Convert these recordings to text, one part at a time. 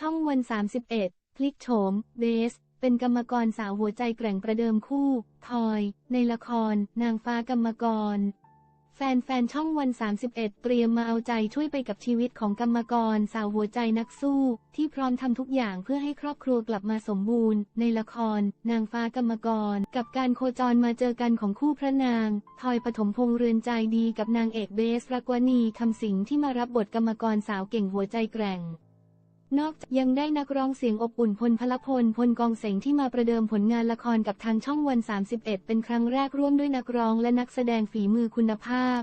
ช่องวัน 31 พลิกโฉม เบส เป็นกรรมกรสาวหัวใจแกร่งประเดิมคู่ ทอย ในละคร นางฟ้ากรรมกร แฟนๆ ช่องวัน 31 เตรียมมาเอาใจช่วยไปกับชีวิตของกรรมกรสาวหัวใจนักสู้ ที่พร้อมทำทุกอย่างเพื่อให้ครอบครัวกลับมาสมบูรณ์ ในละคร นางฟ้ากรรมกร กับการโคจรมาเจอกันของคู่พระนาง ทอยปฐมพงษ์เรือนใจดีกับนางเอกเบสรักวณีคำสิงที่มารับบทกรรมกรสาวเก่งหัวใจแกร่ง นอกจากยังได้นักร้องเสียงอบอุ่นพลพลพลพลกองเสงที่มาประเดิมผลงานละครกับทางช่องวัน 31 เป็นครั้งแรกร่วมด้วยนักร้องและนักแสดงฝีมือคุณภาพ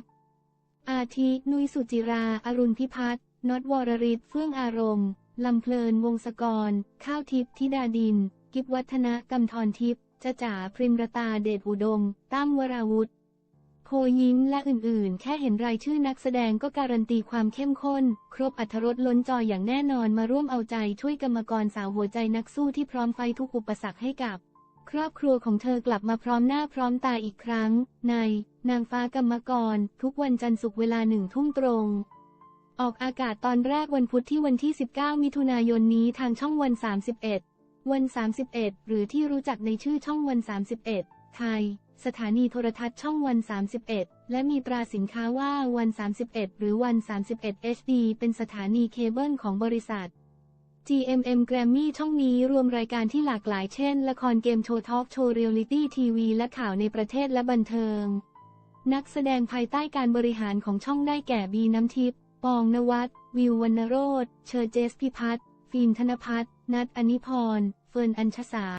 อาทิ นุยสุจิรา อรุณพิพัฒน์น็อตวรริศเฟื่องอารมณ์ ลำเพลินวงศกร ข้าวทิพย์ธิดาดิน กิบวัฒนะกำธรทิพย์จะจ๋าพริมรตาเดชอุดมตั้มวราวุธ โพยิ้มและอื่นๆ แค่เห็นรายชื่อนักแสดงก็การันตีความเข้มข้น ครบอัธรสล้นจออย่างแน่นอนมาร่วมเอาใจช่วยกรรมกรสาวหัวใจนักสู้ที่พร้อมไฟทุกอุปสรรคให้กับ ครอบครัวของเธอกลับมาพร้อมหน้าพร้อมตาอีกครั้ง ใน นางฟ้ากรรมกร ทุกวันจันทร์ศุกร์เวลาหนึ่งทุ่มตรง ออกอากาศตอนแรกวันพุธที่วันที่ 19 มิถุนายนนี้ทางช่องวัน 31 วัน 31 หรือที่รู้จักในชื่อช่องวัน 31 ไทย สถานีโทรทัศน์ช่องวัน 31 และมีตราสินค้าว่าวัน 31 หรือวัน 31 HD เป็นสถานีเคเบิลของบริษัท GMM Grammy ช่องนี้รวมรายการที่หลากหลายเช่น ละครเกมโชว์ทอล์กโชว์เรียลลิตี้ทีวีและข่าวในประเทศและบันเทิง นักแสดงภายใต้การบริหารของช่องได้แก่บีน้ำทิพย์ปองนวัตวิววรรณโรธเชอร์เจสพิพัฒน์ฟิล์มธนพัฒน์นัทอนิพร เฟิร์นอัญชสา